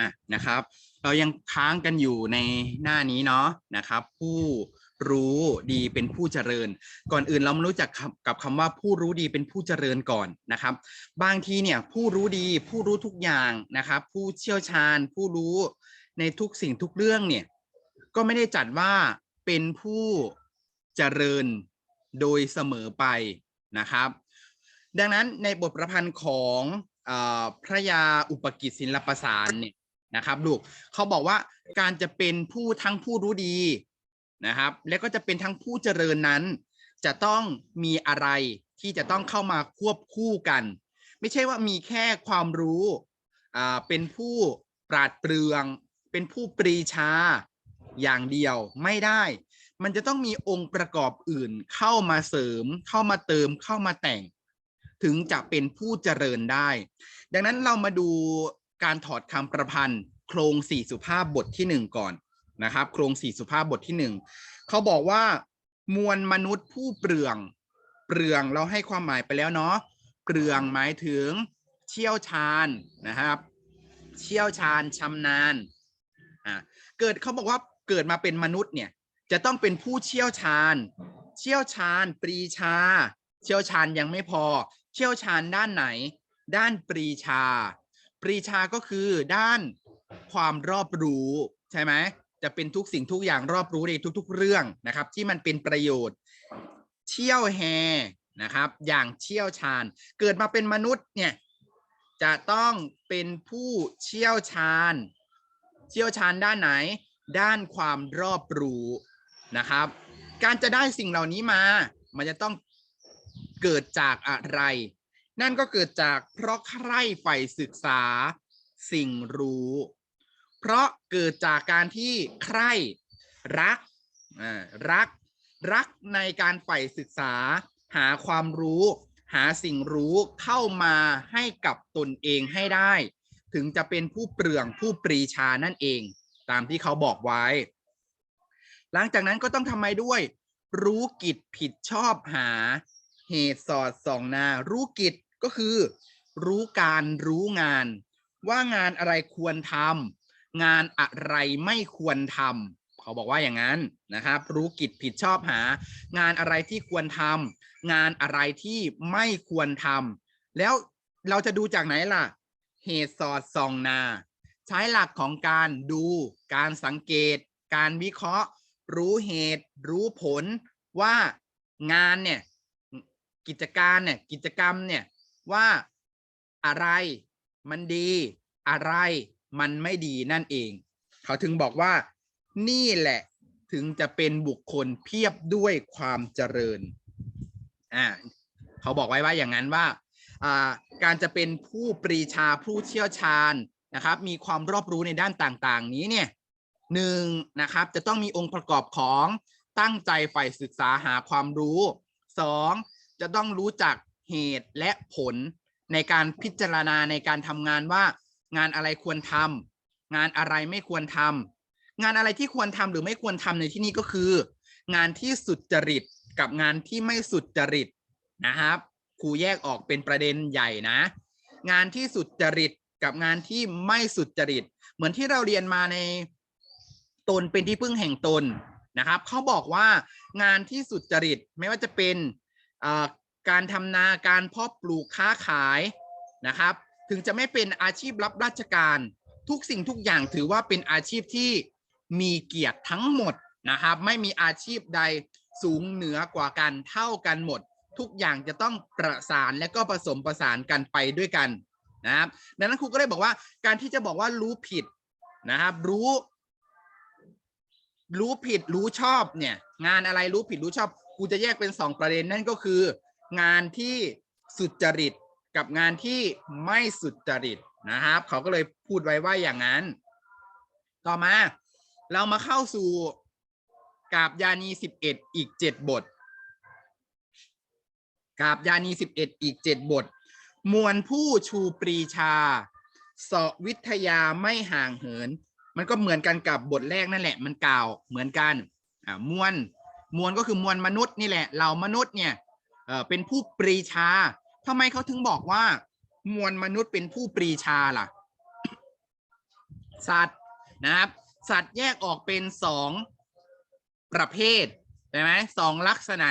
อะนะครับ เรายังค้างกันอยู่ในหน้านี้เนาะนะครับ ผู้รู้ดีเป็นผู้เจริญ ก่อนอื่นเรามารู้จักกับคำว่าผู้รู้ดีเป็นผู้เจริญก่อนนะครับ บางทีเนี่ยผู้รู้ดีผู้รู้ทุกอย่างนะครับ ผู้เชี่ยวชาญ ผู้รู้ในทุกสิ่งทุกเรื่องเนี่ยก็ไม่ได้จัดว่าเป็นผู้เจริญโดยเสมอไปนะครับ ดังนั้นในบทประพันธ์ของอพระยาอุปกิจศิลปสารเนี่ย นะครับลูกเขาบอกว่าการจะเป็นผู้ทั้งผู้รู้ดีนะครับ และก็จะเป็นทั้งผู้เจริญนั้น จะต้องมีอะไรที่จะต้องเข้ามาควบคู่กัน ไม่ใช่ว่ามีแค่ความรู้อ่าเป็นผู้ปราดเปรื่อง เป็นผู้ปรีชาอย่างเดียวไม่ได้ มันจะต้องมีองค์ประกอบอื่นเข้ามาเสริม เข้ามาเติมเข้ามาแต่ง ถึงจะเป็นผู้เจริญได้ ดังนั้นเรามาดู การถอดคำประพันธ์โครงสี่สุภาพบทที่หนึ่งก่อนนะครับ โครงสี่สุภาพบทที่หนึ่งเขาบอกว่ามวลมนุษย์ผู้เปลือง เปลืองเราให้ความหมายไปแล้วเนาะเปลืองหมายถึงเชี่ยวชาญนะครับ เชี่ยวชาญชำนาญอ่าเกิดเขาบอกว่าเกิดมาเป็นมนุษย์เนี่ยจะต้องเป็นผู้เชี่ยวชาญ เชี่ยวชาญ ปรีชา เชี่ยวชาญยังไม่พอ เชี่ยวชาญด้านไหน ด้านปรีชา ปรีชาก็คือด้านความรอบรู้ใช่ไหมจะเป็นทุกสิ่งทุกอย่างรอบรู้ในทุก ๆ เรื่องนะครับ ที่มันเป็นประโยชน์ เชี่ยวแฮนะครับ อย่างเชี่ยวชาญ เกิดมาเป็นมนุษย์เนี่ยจะต้องเป็นผู้เชี่ยวชาญ เชี่ยวชาญด้านไหน ด้านความรอบรู้นะครับ การจะได้สิ่งเหล่านี้มา มันจะต้องเกิดจากอะไร นั่นก็เกิดจากเพราะใคร่ใฝ่ศึกษาสิ่งรู้ เพราะเกิดจากการที่ใคร่รักอ่ารัก รักในการใฝ่ศึกษา หาความรู้ หาสิ่งรู้เข้ามาให้กับตนเองให้ได้ ถึงจะเป็นผู้เปลืองผู้ปรีชานั่นเอง ตามที่เขาบอกไว้ หลังจากนั้นก็ต้องทำไมด้วย รู้กิจผิดชอบหา เหตุสอดส่องนา รู้กิจ ก็คือรู้การรู้งาน ว่างานอะไรควรทำงานอะไรไม่ควรทำเขาบอกว่าอย่างนั้นนะครับ รู้กิจผิดชอบหา งานอะไรที่ควรทำงานอะไรที่ไม่ควรทำแล้วเราจะดูจากไหนล่ะ เหตุสอดส่องนา ใช้หลักของการดู การสังเกต การวิเคราะห์ รู้เหตุ รู้ผลว่างานเนี่ยกิจการเนี่ยกิจกรรมเนี่ย ว่าอะไรมันดี อะไรมันไม่ดีนั่นเอง เขาถึงบอกว่า นี่แหละถึงจะเป็นบุคคลเพียบด้วยความเจริญอ่าเขาบอกไว้ว่าอย่างนั้นว่าอ่าการจะเป็นผู้ปรีชาผู้เชี่ยวชาญนะครับ มีความรอบรู้ในด้านต่างๆ นี้เนี่ยหนึ่งนะครับจะต้องมีองค์ประกอบของตั้งใจใฝ่ศึกษาหาความรู้สองจะต้องรู้จัก เหตุและผลในการพิจารณาในการทำงานว่างานอะไรควรทำงานอะไรไม่ควรทำงานอะไรที่ควรทำหรือไม่ควรทำในที่นี้ก็คือ งานที่สุจริตกับงานที่ไม่สุจริตนะครับครูแยกออกเป็นประเด็นใหญ่นะ งานที่สุจริตกับงานที่ไม่สุจริต เหมือนที่เราเรียนมาในตนเป็นที่พึ่งแห่งตนนะครับเขาบอกว่างานที่สุจริตไม่ว่าจะเป็น การทำนาการเพาะปลูกค้าขายนะครับ ถึงจะไม่เป็นอาชีพรับราชการ ทุกสิ่งทุกอย่างถือว่าเป็นอาชีพที่มีเกียรติทั้งหมดนะครับ ไม่มีอาชีพใดสูงเหนือกว่ากันเท่ากันหมด ทุกอย่างจะต้องประสานและก็ผสมประสานกันไปด้วยกันนะครับ ดังนั้นครูก็เลยบอกว่าการที่จะบอกว่ารู้ผิดนะครับ รู้ รู้ผิดรู้ชอบเนี่ย งานอะไรรู้ผิดรู้ชอบครูจะแยกเป็นสองประเด็นนั่นก็คือ งานที่สุจริตกับงานที่ไม่สุจริตนะครับ เขาก็เลยพูดไว้ว่าอย่างนั้น ต่อมาเรามาเข้าสู่กาบยานีสิบเอ็ดอีกเจ็ดบทกาบยานีสิบเอ็ดอีกเจ็ดบท มวลผู้ชูปรีชาเสาะวิทยาไม่ห่างเหิน มันก็เหมือนกันกับบทแรกนั่นแหละ มันกล่าวเหมือนกันอ่ามวลมวลก็คือมวลมนุษย์นี่แหละ เรามนุษย์เนี่ย เออเป็นผู้ปรีชาทำไมเขาถึงบอกว่า มวลมนุษย์เป็นผู้ปรีชาล่ะ สัตว์นะครับ สัตว์แยกออกเป็นสองประเภทใช่ไหมสองลักษณะ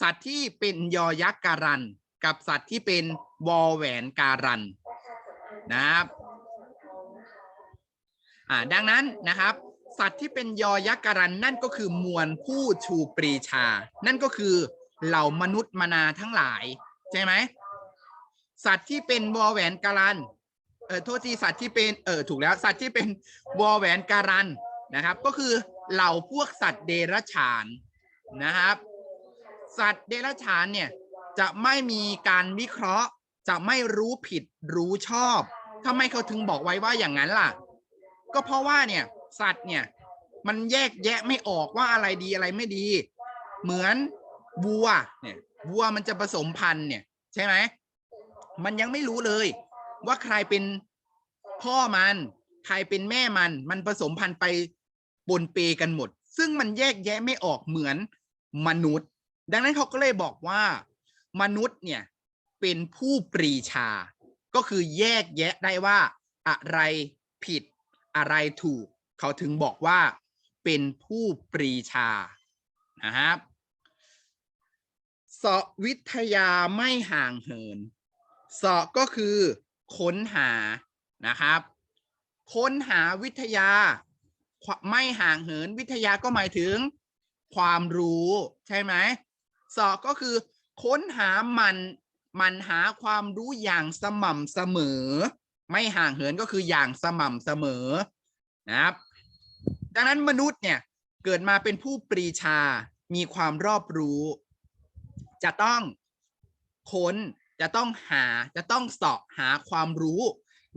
สัตว์ที่เป็นยอยักษ์การัน กับสัตว์ที่เป็นวอแหวนการันนะครับอ่าดังนั้นนะครับ สัตว์ที่เป็นยอยักษ์การันนั่นก็คือมวลผู้ชูปรีชา นั่นก็คือ เหล่ามนุษย์มนาทั้งหลาย ใช่ไหมสัตว์ที่เป็นวอแหวนการันเออโทษทีสัตว์ที่เป็นเออถูกแล้ว สัตว์ที่เป็นวอแหวนการันนะครับ ก็คือเหล่าพวกสัตว์เดรัจฉานนะครับ สัตว์เดรัจฉานเนี่ยจะไม่มีการวิเคราะห์ จะไม่รู้ผิดรู้ชอบทำไมเขาถึงบอกไว้ว่าอย่างนั้นล่ะ ก็เพราะว่าเนี่ยสัตว์เนี่ยมันแยกแยะไม่ออกว่าอะไรดีอะไรไม่ดี เหมือน วัวเนี่ยวัวมันจะผสมพันธุ์เนี่ยใช่ไหมมันยังไม่รู้เลย ว่าใครเป็นพ่อมัน ใครเป็นแม่มัน มันผสมพันธุ์ไปปนเปกันหมด ซึ่งมันแยกแยะไม่ออกเหมือนมนุษย์ ดังนั้นเขาก็เลยบอกว่า มนุษย์เนี่ยเป็นผู้ปรีชา ก็คือแยกแยะได้ว่า อะไรผิดอะไรถูก เขาถึงบอกว่าเป็นผู้ปรีชานะครับ เสาะวิทยาไม่ห่างเหิน เสาะก็คือค้นหานะครับ ค้นหาวิทยาไม่ห่างเหินวิทยาก็หมายถึงความรู้ใช่ไหมเสาะก็คือค้นหามันมันหาความรู้อย่างสม่ำเสมอ ไม่ห่างเหินก็คืออย่างสม่ำเสมอนะครับ ดังนั้นมนุษย์เนี่ยเกิดมาเป็นผู้ปรีชามีความรอบรู้ จะต้องค้นจะต้องหาจะต้องเสาะหาความรู้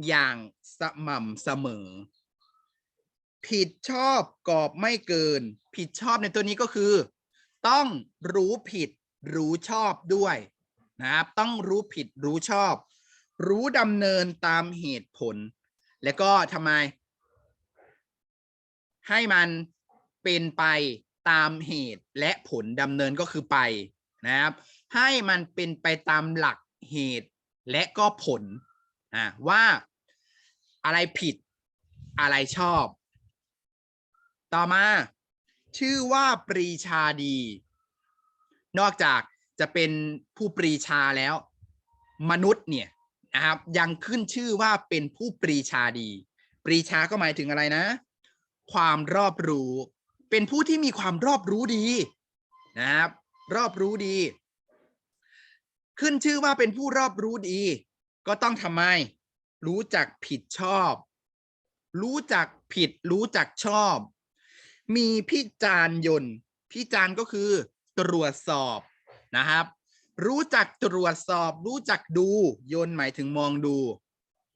อย่างสม่ำเสมอ ผิดชอบกรอบไม่เกิน ผิดชอบในตัวนี้ก็คือ ต้องรู้ผิดรู้ชอบด้วยนะครับต้องรู้ผิดรู้ชอบ รู้ดำเนินตามเหตุผล แล้วก็ทำไม ให้มันเป็นไปตามเหตุและผลดำเนินก็คือไป นะครับ ให้มันเป็นไปตามหลักเหตุและก็ผลอ่าว่าอะไรผิดอะไรชอบ ต่อมา ชื่อว่าปรีชาดี นอกจากจะเป็นผู้ปรีชาแล้ว มนุษย์เนี่ยนะครับยังขึ้นชื่อว่าเป็นผู้ปรีชาดี ปรีชาก็หมายถึงอะไรนะ ความรอบรู้ เป็นผู้ที่มีความรอบรู้ดีนะครับ รอบรู้ดี ขึ้นชื่อว่าเป็นผู้รอบรู้ดี ก็ต้องทำไม รู้จักผิดชอบ รู้จักผิด รู้จักชอบ มีพิจารยนพิจารก็คือ ตรวจสอบนะครับ รู้จักตรวจสอบ รู้จักดู ยนหมายถึงมองดู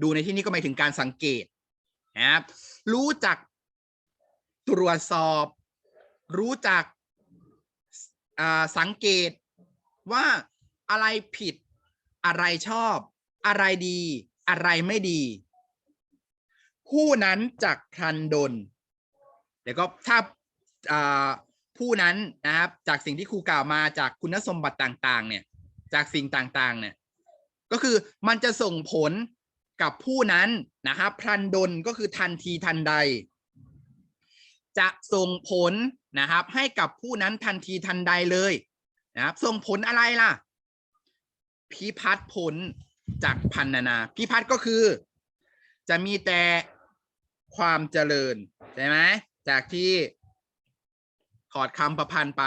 ดูในที่นี้ก็หมายถึงการสังเกตนะครับ รู้จักตรวจสอบ รู้จัก สังเกตว่าอะไรผิดอะไรชอบ อะไรดีอะไรไม่ดี ผู้นั้นจักพลันดลเดี๋ยวก็ถ้าผู้นั้นนะครับจากสิ่งที่ครูกล่าวมาจากคุณสมบัติต่าง ๆ เนี่ย จากสิ่งต่างๆ เนี่ย ก็คือมันจะส่งผลกับผู้นั้นนะครับพลันดลก็คือทันทีทันใด จะส่งผล นะครับ ให้กับผู้นั้นทันทีทันใดเลยนะครับส่งผลอะไรล่ะ พิพัฒน์ผลจากพันนานา พิพัฒน์ก็คือ จะมีแต่ความเจริญใช่ไหมจากที่ถอดคำประพันธ์ไป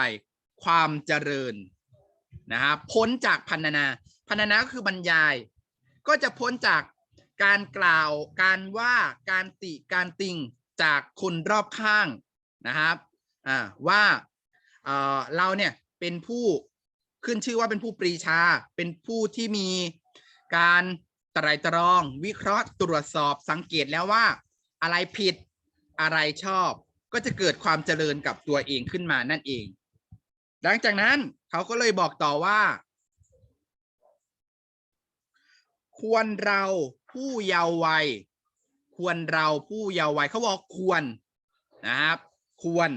ความเจริญนะครับพ้นจากพันนานาพันนานาก็คือบรรยาย ก็จะพ้นจากการกล่าวการว่าการติการติงจากคนรอบข้างนะครับ อ่าว่าเอ่อเราเนี่ยเป็นผู้ขึ้นชื่อว่าเป็นผู้ปรีชา เป็นผู้ที่มีการไตรตรอง วิเคราะห์ตรวจสอบสังเกตแล้วว่า อะไรผิดอะไรชอบ ก็จะเกิดความเจริญกับตัวเองขึ้นมานั่นเอง หลังจากนั้นเขาก็เลยบอกต่อว่า ควรเราผู้เยาว์วัย ควรเราผู้เยาว์วัยเขาบอกควรนะครับ ควร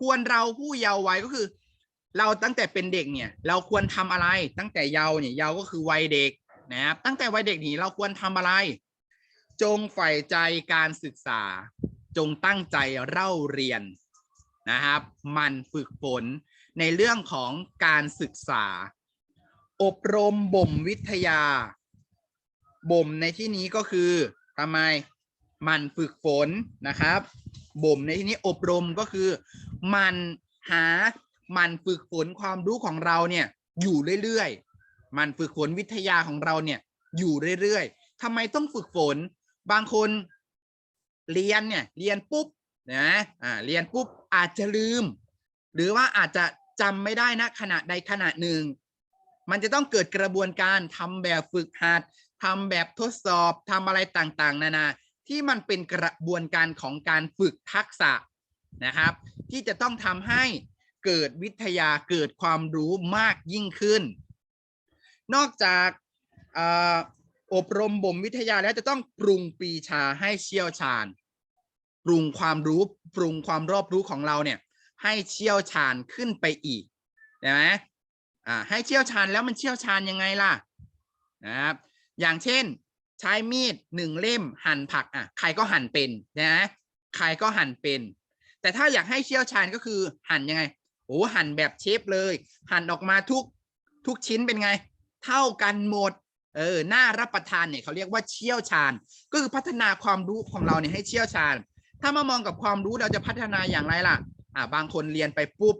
ควรเราผู้เยาว์วัยก็คือ เราตั้งแต่เป็นเด็กเนี่ย เราควรทำอะไร ตั้งแต่เยาว์เนี่ยเยาว์ก็คือวัยเด็กนะครับตั้งแต่วัยเด็กนี่เราควรทำอะไร จงใฝ่ใจการศึกษา จงตั้งใจเล่าเรียนนะครับมันฝึกฝนในเรื่องของการศึกษา อบรมบ่มวิทยาบ่มในที่นี้ก็คือทำไม มันฝึกฝนนะครับบ่มในที่นี้อบรมก็คือ มันหามันฝึกฝนความรู้ของเราเนี่ยอยู่เรื่อยๆ มันฝึกฝนวิทยาของเราเนี่ยอยู่เรื่อยๆทำไมต้องฝึกฝน บางคนเรียนเนี่ยเรียนปุ๊บนะอ่าเรียนปุ๊บอาจจะลืม หรือว่าอาจจะจำไม่ได้นะขณะใดขณะหนึ่ง มันจะต้องเกิดกระบวนการทำแบบฝึกหัดทำแบบทดสอบทำอะไรต่างๆ นานา ที่มันเป็นกระบวนการของการฝึกทักษะนะครับ ที่จะต้องทำให้เกิดวิทยาเกิดความรู้มากยิ่งขึ้น นอกจากออบรมบ่มวิทยาแล้วจะต้องปรุงปีชาให้เชี่ยวชาญ ปรุงความรู้ปรุงความรอบรู้ของเราเนี่ยให้เชี่ยวชาญขึ้นไปอีกใช่ไหมอ่าให้เชี่ยวชาญแล้วมันเชี่ยวชาญยังไงล่ะนะครับอย่างเช่น ใช้มีดหนึ่งเล่มหั่นผักอะใครก็หั่นเป็นนะใครก็หั่นเป็น แต่ถ้าอยากให้เชี่ยวชาญก็คือหั่นยังไงโอ้หั่นแบบเชฟเลย หั่นออกมาทุกทุกชิ้นเป็นไง เท่ากันหมดเออน่ารับประทานเนี่ยเขาเรียกว่าเชี่ยวชาญ ก็คือพัฒนาความรู้ของเราเนี่ยให้เชี่ยวชาญ ถ้ามามองกับความรู้เราจะพัฒนาอย่างไรล่ะอ่าบางคนเรียนไปปุ๊บ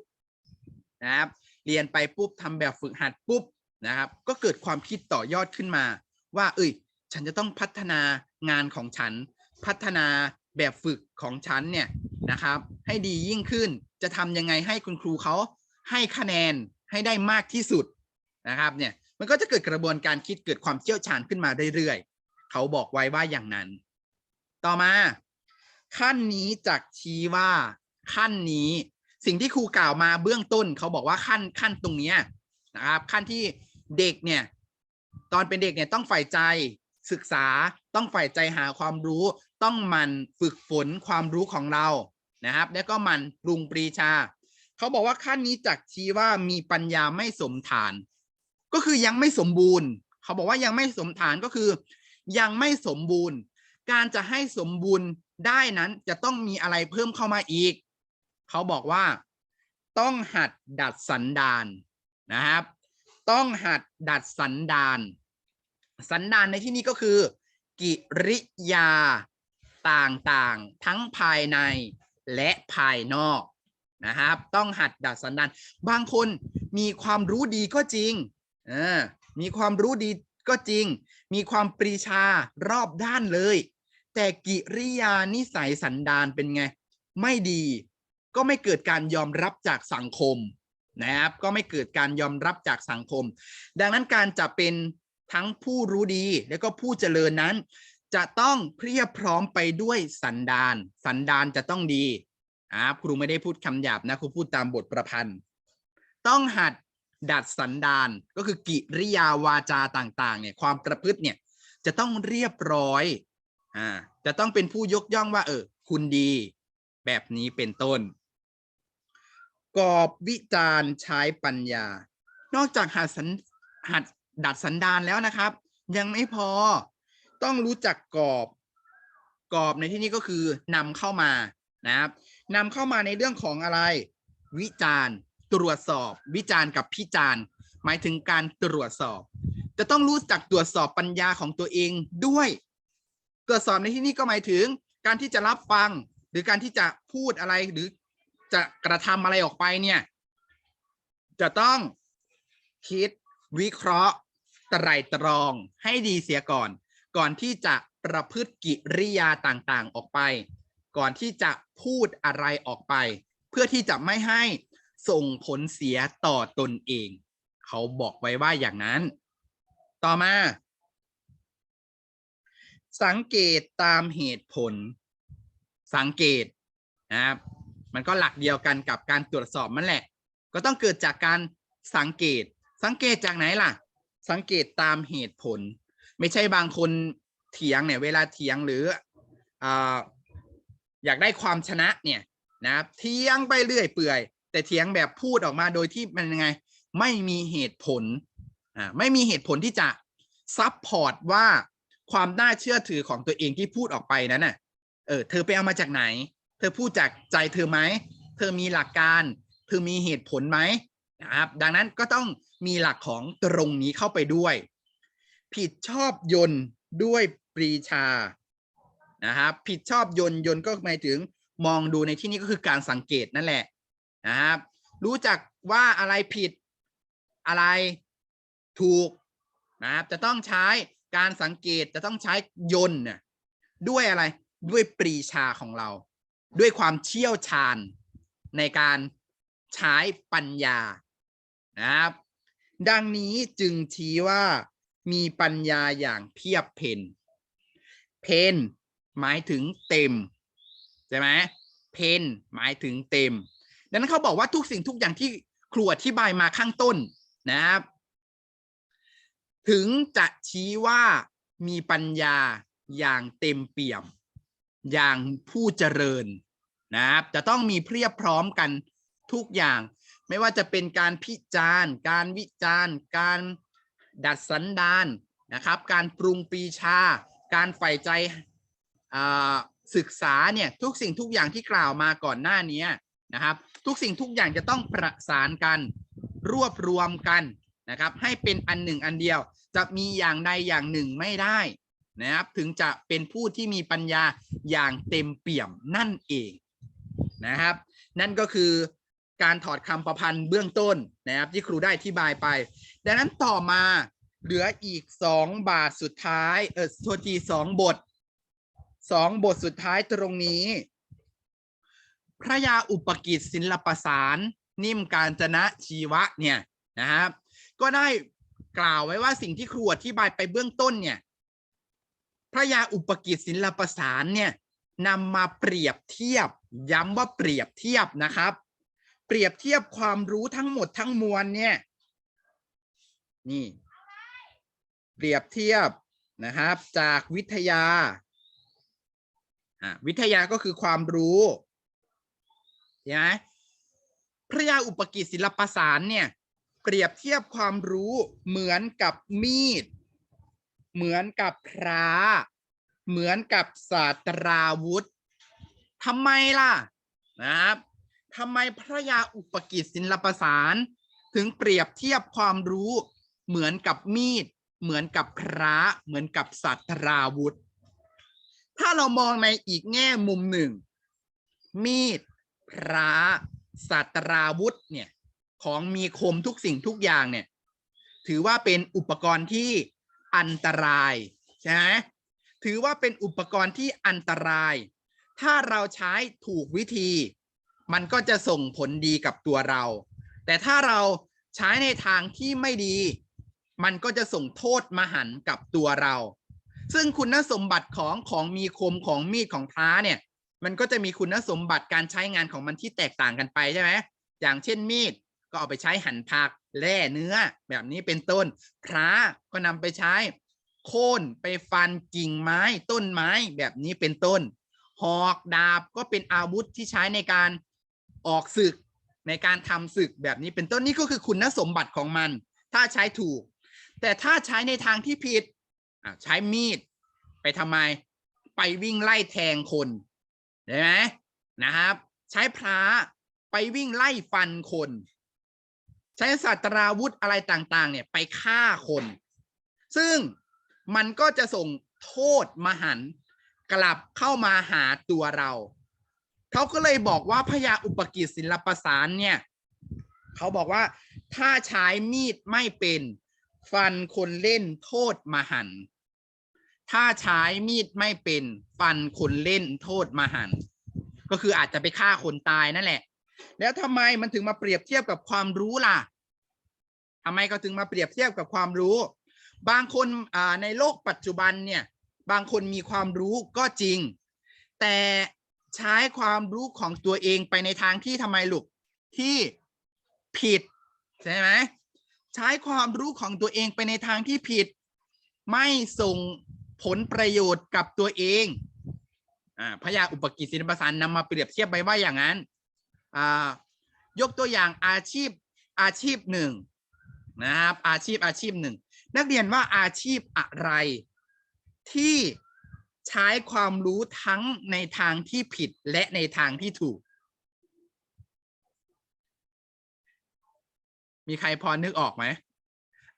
นะครับเรียนไปปุ๊บทำแบบฝึกหัดปุ๊บนะครับ ก็เกิดความคิดต่อยอดขึ้นมา ว่า เอ้ย ฉันจะต้องพัฒนางานของฉัน พัฒนาแบบฝึกของฉันเนี่ยนะครับ ให้ดียิ่งขึ้นจะทำยังไงให้คุณครูเขาให้คะแนนให้ได้มากที่สุดนะครับเนี่ยมันก็จะเกิดกระบวนการคิดเกิดความเชี่ยวชาญขึ้นมาเรื่อยๆ เขาบอกไว้ว่าอย่างนั้น ต่อมา ขั้นนี้จักชี้ว่า ขั้นนี้สิ่งที่ครูกล่าวมาเบื้องต้น เขาบอกว่าขั้นขั้นตรงนี้นะครับ ขั้นที่เด็กเนี่ย ตอนเป็นเด็กเนี่ยต้องใฝ่ใจ ศึกษาต้องใฝ่ใจหาความรู้ ต้องมันฝึกฝนความรู้ของเรานะครับ แล้วก็มันปรุงปรีชา เขาบอกว่าขั้นนี้จักชี้ว่ามีปัญญาไม่สมฐาน ก็คือยังไม่สมบูรณ์ เขาบอกว่ายังไม่สมฐานก็คือ ยังไม่สมบูรณ์ การจะให้สมบูรณ์ได้นั้นจะต้องมีอะไรเพิ่มเข้ามาอีก เขาบอกว่า ต้องหัดดัดสันดานนะครับ ต้องหัดดัดสันดาน สันดานในที่นี้ก็คือ กิริยาต่างๆ ทั้งภายในและภายนอกนะครับ ต้องหัดดัดสันดานบางคนมีความรู้ดีก็จริงเออมีความรู้ดีก็จริง มีความปรีชารอบด้านเลย แต่กิริยานิสัยสันดานเป็นไง ไม่ดีก็ไม่เกิดการยอมรับจากสังคมนะครับ ก็ไม่เกิดการยอมรับจากสังคม ดังนั้นการจะเป็น ทั้งผู้รู้ดีและก็ผู้เจริญนั้น จะต้องเพียบพร้อมไปด้วยสันดาน สันดานจะต้องดีครับครูไม่ได้พูดคำหยาบนะครูพูดตามบทประพันธ์ ต้องหัดดัดสันดานก็คือกิริยาวาจาต่าง ๆ เนี่ยความประพฤติเนี่ยจะต้องเรียบร้อยอ่าจะต้องเป็นผู้ยกย่องว่า เออ คุณดี แบบนี้เป็นต้น กอบวิจารณ์ใช้ปัญญา นอกจากหัดสันหัด ดัดสันดานแล้วนะครับ ยังไม่พอต้องรู้จักกรอบกรอบในที่นี้ก็คือนำเข้ามานะครับนำเข้ามาในเรื่องของอะไร วิจารณ์ ตรวจสอบ วิจารณ์กับพิจารณ์ หมายถึงการตรวจสอบ จะต้องรู้จักตรวจสอบปัญญาของตัวเองด้วย ตรวจสอบในที่นี้ก็หมายถึง การที่จะรับฟัง หรือการที่จะพูดอะไรหรือจะกระทำอะไรออกไปเนี่ย จะต้องคิดวิเคราะห์ ไตรตรองให้ดีเสียก่อน ก่อนที่จะประพฤติกิริยาต่างๆออกไป ก่อนที่จะพูดอะไรออกไป เพื่อที่จะไม่ให้ส่งผลเสียต่อตนเอง เขาบอกไว้ว่าอย่างนั้น ต่อมา สังเกตตามเหตุผล สังเกตนะครับมันก็หลักเดียวกันกับการตรวจสอบมันแหละ ก็ต้องเกิดจากการสังเกต สังเกตจากไหนล่ะ สังเกตตามเหตุผล ไม่ใช่บางคนเถียงเนี่ยเวลาเถียงหรือออยากได้ความชนะเนี่ยนะเถียงไปเรื่อยเปื่อย แต่เถียงแบบพูดออกมาโดยที่มันยังไง ไม่มีเหตุผลอ่าไม่มีเหตุผลที่จะซับพอร์ตว่าความน่าเชื่อถือของตัวเองที่พูดออกไปนั้นน่ะเออเธอไปเอามาจากไหน เธอพูดจากใจเธอไหม เธอมีหลักการ เธอมีเหตุผลไหมนะครับดังนั้นก็ต้อง มีหลักของตรงนี้เข้าไปด้วย ผิดชอบยนต์ด้วยปรีชานะครับผิดชอบยนต์ยนต์ก็หมายถึงมองดูในที่นี้ก็คือการสังเกตนั่นแหละนะครับ รู้จักว่าอะไรผิดอะไรถูกนะครับจะต้องใช้การสังเกตจะต้องใช้ยนต์ด้วยอะไรด้วยปรีชาของเรา ด้วยความเชี่ยวชาญในการใช้ปัญญานะครับ ดังนี้จึงชี้ว่ามีปัญญาอย่างเพียบเพนเพนหมายถึงเต็มใช่ไหมเพนหมายถึงเต็ม ดังนั้นเขาบอกว่าทุกสิ่งทุกอย่างที่ครูอธิบายมาข้างต้นนะครับ ถึงจะชี้ว่ามีปัญญาอย่างเต็มเปี่ยม อย่างผู้เจริญนะครับจะต้องมีเพียบพร้อมกันทุกอย่าง ไม่ว่าจะเป็นการพิจารณ์ การวิจารณ์ การดัดสันดานนะครับ การปรุงปีชา การใฝ่ใจศึกษาเนี่ยทุกสิ่งทุกอย่างที่กล่าวมาก่อนหน้านี้นะครับ ทุกสิ่งทุกอย่างจะต้องประสานกันรวบรวมกันนะครับ ให้เป็นอันหนึ่งอันเดียว จะมีอย่างใดอย่างหนึ่งไม่ได้นะครับ ถึงจะเป็นผู้ที่มีปัญญาอย่างเต็มเปี่ยมนั่นเองนะครับ นั่นก็คือ การถอดคำประพันธ์เบื้องต้นนะครับที่ครูได้อธิบายไป ดังนั้นต่อมาเหลืออีกสองบาทสุดท้ายเออโทษทีสองบทสองบทสุดท้ายตรงนี้ พระยาอุปกิจศิลปสาร นิ่มการจนะชีวะเนี่ยนะครับ ก็ได้กล่าวไว้ว่าสิ่งที่ครูอธิบายไปเบื้องต้นเนี่ยพระยาอุปกิจศิลปสารเนี่ยนำมาเปรียบเทียบ ย้ำว่าเปรียบเทียบนะครับ เปรียบเทียบความรู้ทั้งหมดทั้งมวลเนี่ยนี่ เปรียบเทียบนะครับ จากวิทยาวิทยาก็คือความรู้ใช่ไหมพระยาอุปกิจศิลปสารเนี่ย เปรียบเทียบความรู้เหมือนกับมีด เหมือนกับพระเหมือนกับศาสตราวุธทำไมล่ะนะครับ ทำไมพระยาอุปกิจศิลปสาร ถึงเปรียบเทียบความรู้เหมือนกับมีด เหมือนกับพระเหมือนกับศาสตราวุธ ถ้าเรามองในอีกแง่มุมหนึ่ง มีด พระศาสตราวุธเนี่ยของมีคมทุกสิ่งทุกอย่างเนี่ย ถือว่าเป็นอุปกรณ์ที่อันตรายใช่ไหมถือว่าเป็นอุปกรณ์ที่อันตราย ถ้าเราใช้ถูกวิธี มันก็จะส่งผลดีกับตัวเรา แต่ถ้าเราใช้ในทางที่ไม่ดี มันก็จะส่งโทษมหันกับตัวเรา ซึ่งคุณสมบัติของของมีคมของมีดของพระเนี่ย มันก็จะมีคุณสมบัติการใช้งานของมันที่แตกต่างกันไปใช่ไหมอย่างเช่นมีดก็เอาไปใช้หั่นผักแล่เนื้อ แบบนี้เป็นต้น พระก็นำไปใช้ โค่นไปฟันกิ่งไม้ต้นไม้แบบนี้เป็นต้น หอกดาบก็เป็นอาวุธที่ใช้ในการ ออกศึกในการทำศึกแบบนี้เป็นต้นนี่ก็คือคุณสมบัติของมัน ถ้าใช้ถูก แต่ถ้าใช้ในทางที่ผิดใช้มีด ไปทำไม ไปวิ่งไล่แทงคนได้ไหมนะครับ ใช้พระไปวิ่งไล่ฟันคน ใช้สัตราวุธอะไรต่างๆ เนี่ยไปฆ่าคน ซึ่งมันก็จะส่งโทษมหันต์กลับเข้ามาหาตัวเรา เขาก็เลยบอกว่าพญาอุปกิจศิลปสารเนี่ยเขาบอกว่าถ้าใช้มีดไม่เป็นฟันคนเล่นโทษมหัน ถ้าใช้มีดไม่เป็นฟันคนเล่นโทษมหัน ก็คืออาจจะไปฆ่าคนตายนั่นแหละ แล้วทำไมมันถึงมาเปรียบเทียบกับความรู้ล่ะทำไมก็ถึงมาเปรียบเทียบกับความรู้ บางคนในโลกปัจจุบันเนี่ย บางคนมีความรู้ก็จริง แต่ ใช้ความรู้ของตัวเองไปในทางที่ทำไมลูกที่ผิดใช่ไหมใช้ความรู้ของตัวเองไปในทางที่ผิด ไม่ส่งผลประโยชน์กับตัวเองอ่าพยาอุปกิจศิลปสารนำมาเปรียบเทียบไปว่าอย่างนั้นอ่ายกตัวอย่างอาชีพอาชีพหนึ่งนะครับอาชีพอาชีพหนึ่งนักเรียนว่าอาชีพอะไรที่ ใช้ความรู้ทั้งในทางที่ผิดและในทางที่ถูก มีใครพอนึกออกไหม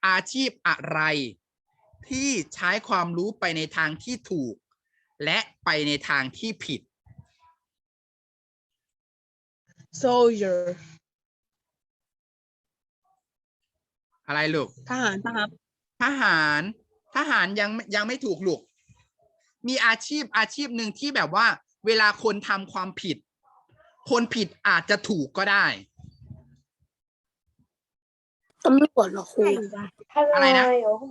อาชีพอะไรที่ใช้ความรู้ไปในทางที่ถูก และไปในทางที่ผิด soldier อะไรลูก ทหารทหารทหารทหารยังยังไม่ถูกลูก มีอาชีพอาชีพหนึ่งที่แบบว่า เวลาคนทำความผิด คนผิดอาจจะถูกก็ได้ตำรวจเหรอครูอะไรนะโอ้โห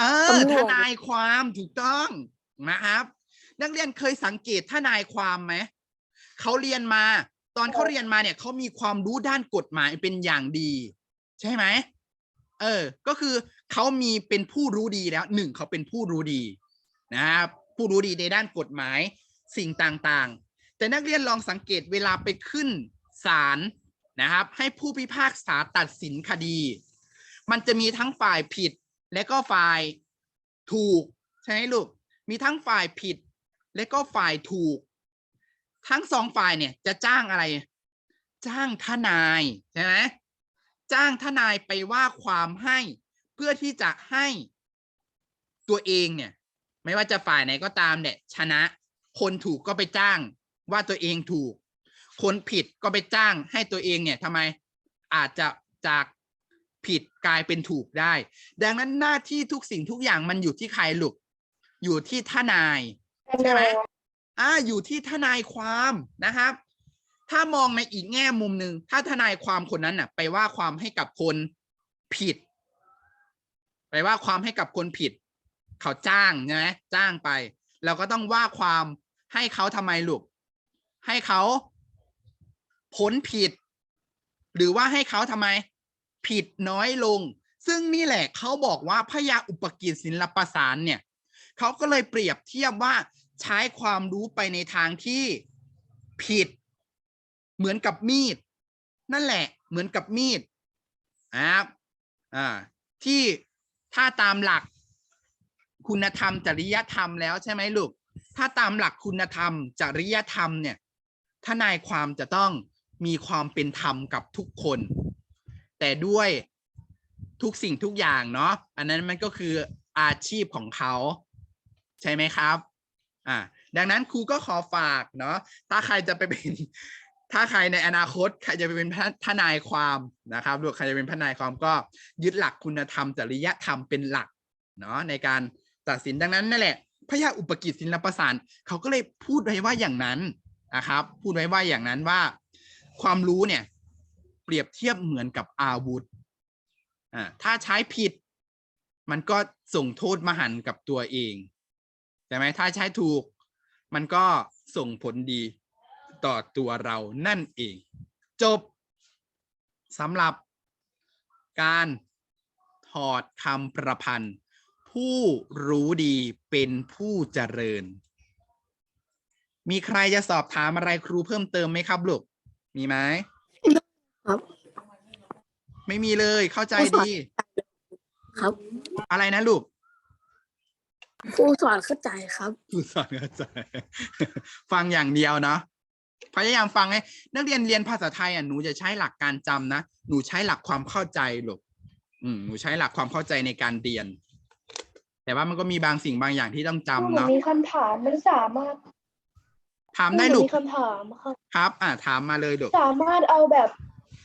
เออตำรทวจนายความถูกต้องนะครับ นักเรียนเคยสังเกตทนายความไหมเขาเรียนมา ตอนเขาเรียนมาเนี่ยเขามีความรู้ด้านกฎหมายเป็นอย่างดี ใช่ไหมเออ ก็คือเขามีเป็นผู้รู้ดีแล้วหนึ่งเขาเป็นผู้รู้ดีนะครับ ผู้รู้ดีในด้านกฎหมายสิ่งต่างๆ แต่นักเรียนลองสังเกตเวลาไปขึ้นศาลนะครับ ให้ผู้พิพากษาตัดสินคดี มันจะมีทั้งฝ่ายผิดและก็ฝ่ายถูก ใช่ไหมลูก มีทั้งฝ่ายผิดและก็ฝ่ายถูก ทั้งสองฝ่ายเนี่ยจะจ้างอะไร จ้างทนายใช่ไหมจ้างทนายไปว่าความให้เพื่อที่จะให้ตัวเองเนี่ย ไม่ว่าจะฝ่ายไหนก็ตามเนี่ยชนะ คนถูกก็ไปจ้างว่าตัวเองถูก คนผิดก็ไปจ้างให้ตัวเองเนี่ยทำไมอาจจะจากผิดกลายเป็นถูกได้ ดังนั้นหน้าที่ทุกสิ่งทุกอย่างมันอยู่ที่ใครลูกอยู่ที่ทนายใช่ไหมอ่าอยู่ที่ทนายความนะครับ ถ้ามองในอีกแง่มุมหนึ่งถ้าทนายความคนนั้นน่ะ ไปว่าความให้กับคนผิด ไปว่าความให้กับคนผิด เขาจ้างใช่ไหมจ้างไป เราก็ต้องว่าความให้เขาทำไมลูก ให้เขาพ้นผิด หรือว่าให้เขาทำไม ผิดน้อยลง ซึ่งนี่แหละเขาบอกว่าพยาอุปกิจศิลปสารเนี่ยเขาก็เลยเปรียบเทียบว่าใช้ความรู้ไปในทางที่ผิด เหมือนกับมีด นั่นแหละ เหมือนกับมีดนะครับอ่าที่ถ้าตามหลัก คุณธรรม จริยธรรมแล้วใช่ไหมลูก ถ้าตามหลักคุณธรรม จริยธรรมเนี่ยทนายความจะต้องมีความเป็นธรรมกับทุกคน แต่ด้วยทุกสิ่งทุกอย่างเนาะอันนั้นมันก็คืออาชีพของเขาใช่ไหมครับ อ่า ดังนั้นครูก็ขอฝากเนาะ ถ้าใครจะไปเป็น ถ้าใครในอนาคต ใครจะไปเป็นทนายความนะครับหรือใครจะเป็นทนายความก็ยึดหลักคุณธรรมจริยธรรมเป็นหลักเนาะในการ ตัดสินดังนั้นนั่นแหละพระยาอุปกิจศิลปสารเขาก็เลยพูดไว้ว่าอย่างนั้นนะครับ พูดไว้ว่าอย่างนั้นว่า ความรู้เนี่ย เปรียบเทียบเหมือนกับอาวุธอ่าถ้าใช้ผิด มันก็ส่งโทษมหันกับตัวเองใช่ไหมถ้าใช้ถูก มันก็ส่งผลดีต่อตัวเรานั่นเอง จบสำหรับการถอดคำประพันธ์ ผู้รู้ดีเป็นผู้เจริญ มีใครจะสอบถามอะไรครูเพิ่มเติมไหมครับลูก มีไหมครับ ไม่มีเลยเข้าใจดี ครับ อะไรนะลูกครูสอนเข้าใจครับผู้สอนเข้าใจ ฟังอย่างเดียวเนาะพยายามฟังให้นักเรียนเรียนภาษาไทยอะหนูจะใช้หลักการจำนะหนูใช้หลักความเข้าใจลูกอืมหนูใช้หลักความเข้าใจในการเรียน แต่ว่ามันก็มีบางสิ่งบางอย่างที่ต้องจำหนูเนาะมีคำถามมันสามารถถามได้หนูลูกมีคำถามค่ะ ครับ อ่าถามมาเลยลูกสามารถเอาแบบ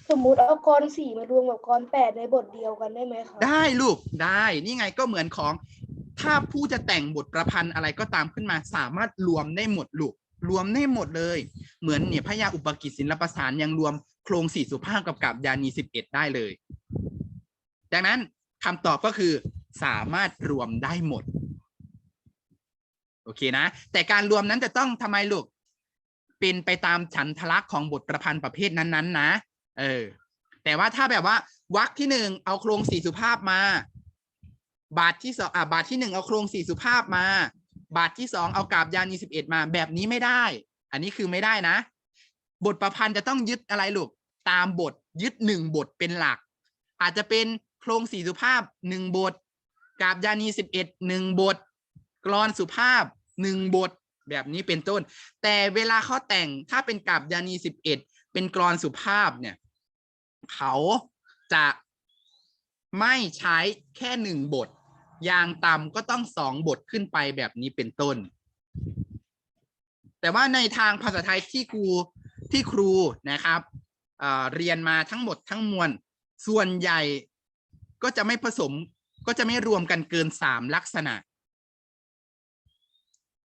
สมมุติเอากรสี่มารวมกับกรแปดในบทเดียวกันได้ไหมคะได้ลูกได้นี่ไงก็เหมือนของ ถ้าผู้จะแต่งบทประพันธ์อะไรก็ตามขึ้นมา สามารถรวมได้หมดลูกรวมได้หมดเลย เหมือนเนี่ยพระยาอุปกิจศิลปสารยังรวมโครงสี่สุภาพกับกับยานีสิบเอ็ดได้เลย ดังนั้นคำตอบก็คือ สามารถรวมได้หมด โอเคนะ แต่การรวมนั้นจะต้องทำไมลูก เป็นไปตามฉันทลักษณ์ของบทประพันธ์ประเภทนั้นๆ นะ เออ แต่ว่าถ้าแบบว่าวรรคที่หนึ่งเอาโครงสี่สุภาพมา บาทที่สองอ่าบาทที่หนึ่งเอาโครงสี่สุภาพมา บาทที่สองเอากาบยานีสิบเอ็ดมา แบบนี้ไม่ได้ อันนี้คือไม่ได้นะ บทประพันธ์จะต้องยึดอะไรลูก ตามบทยึดหนึ่งบทเป็นหลัก อาจจะเป็นโครงสี่สุภาพหนึ่งบท กาบยานีสิบเอ็ดหนึ่งบทกรอนสุภาพหนึ่งบทแบบนี้เป็นต้น แต่เวลาเขาแต่งถ้าเป็นกับยานีสิบเอ็ดเป็นกรอนสุภาพเนี่ยเขาจะไม่ใช้แค่หนึ่งบท อย่างต่ำก็ต้องสองบทขึ้นไปแบบนี้เป็นต้น แต่ว่าในทางภาษาไทยที่ครูที่ครูนะครับเเรียนมาทั้งหมดทั้งมวลส่วนใหญ่ก็จะไม่ผสม ก็จะไม่รวมกันเกินสามลักษณะ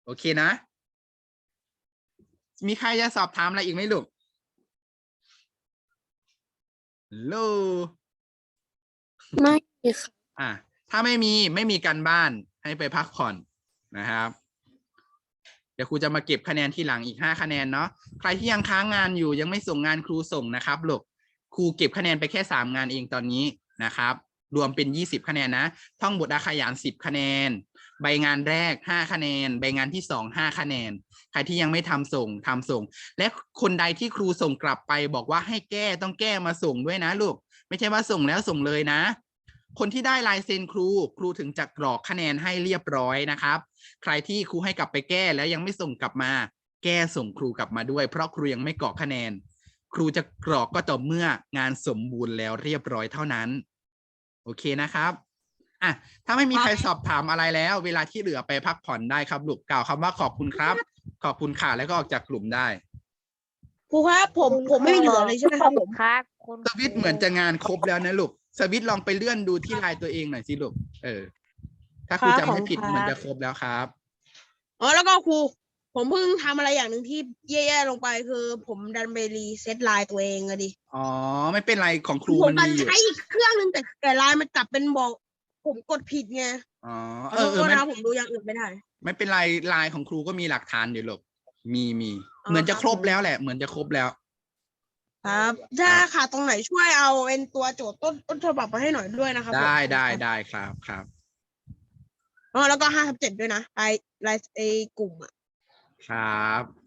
โอเคนะ มีใครจะสอบถามอะไรอีกไหมลูกฮัลโหลไม่มีครับอะถ้าไม่มีไม่มีการบ้านให้ไปพักผ่อนนะครับ เดี๋ยวครูจะมาเก็บคะแนนที่หลังอีกห้าคะแนนเนาะใครที่ยังค้างงานอยู่ยังไม่ส่งงานครูส่งนะครับลูกครูเก็บคะแนนไปแค่สามงานเองตอนนี้นะครับ รวมเป็นยี่สิบคะแนนนะ ท่องบทอาขยานสิบคะแนน ใบงานแรกห้าคะแนน ใบงานที่สองห้าคะแนน ใครที่ยังไม่ทำส่งทำส่ง และคนใดที่ครูส่งกลับไปบอกว่าให้แก้ต้องแก้มาส่งด้วยนะลูก ไม่ใช่ว่าส่งแล้วส่งเลยนะ คนที่ได้ลายเซ็นครู ครูถึงจะกรอกคะแนนให้เรียบร้อยนะครับ ใครที่ครูให้กลับไปแก้แล้วยังไม่ส่งกลับมา แก้ส่งครูกลับมาด้วย เพราะครูยังไม่กรอกคะแนน ครูจะกรอกก็ต่อเมื่องานสมบูรณ์แล้วเรียบร้อยเท่านั้น โอเคนะครับอะถ้าไม่มีใครสอบถามอะไรแล้ว เวลาที่เหลือไปพักผ่อนได้ครับลูกกล่าวคำว่าขอบคุณครับ ขอบคุณค่ะแล้วก็ออกจากกลุ่มได้ครูครับผมผมไม่เหลือเลยใช่ไหมครับผมครับคุณสวิตช์เหมือนจะงานครบแล้วนะลูกสวิตช์ลองไปเลื่อนดูที่ไลน์ตัวเองหน่อยสิลูกเออ ถ้าครูจำไม่ผิดเหมือนจะครบแล้วครับอ๋อแล้วก็ครู ผมเพิ่งทำอะไรอย่างหนึ่งที่แย่ๆลงไปคือ ผมดันไปรีเซ็ตไลน์ตัวเองอะดิอ๋อ ไม่เป็นไรของครูผมมันดันมีอยู่ใช้อีกเครื่องหนึงแต่แต่ไลน์มันกลับเป็นบอก ผมกดผิดไงอ๋อขเอออโทเออษไม่นะครับผมดูอย่างอื่นไม่ได้ ไม่เป็นไรไลน์ของครูก็มีหลักฐานอยู่ลูกมีมีอ๋อ เหมือนจะครับครบผมแล้วแหละ เหมือนจะครบแล้ว ครับถ้าขาดตรงไหนช่วยเอาเป็นตัวโจทย์ต้นต้นฉบับมาให้หน่อยด้วยนะครับผมได้ได้ได้ครับครับ อ๋อแล้วก็ห้าสิบเจ็ดด้วยนะไลน์ไลน์ไอ้กลุ่มอะ ครับ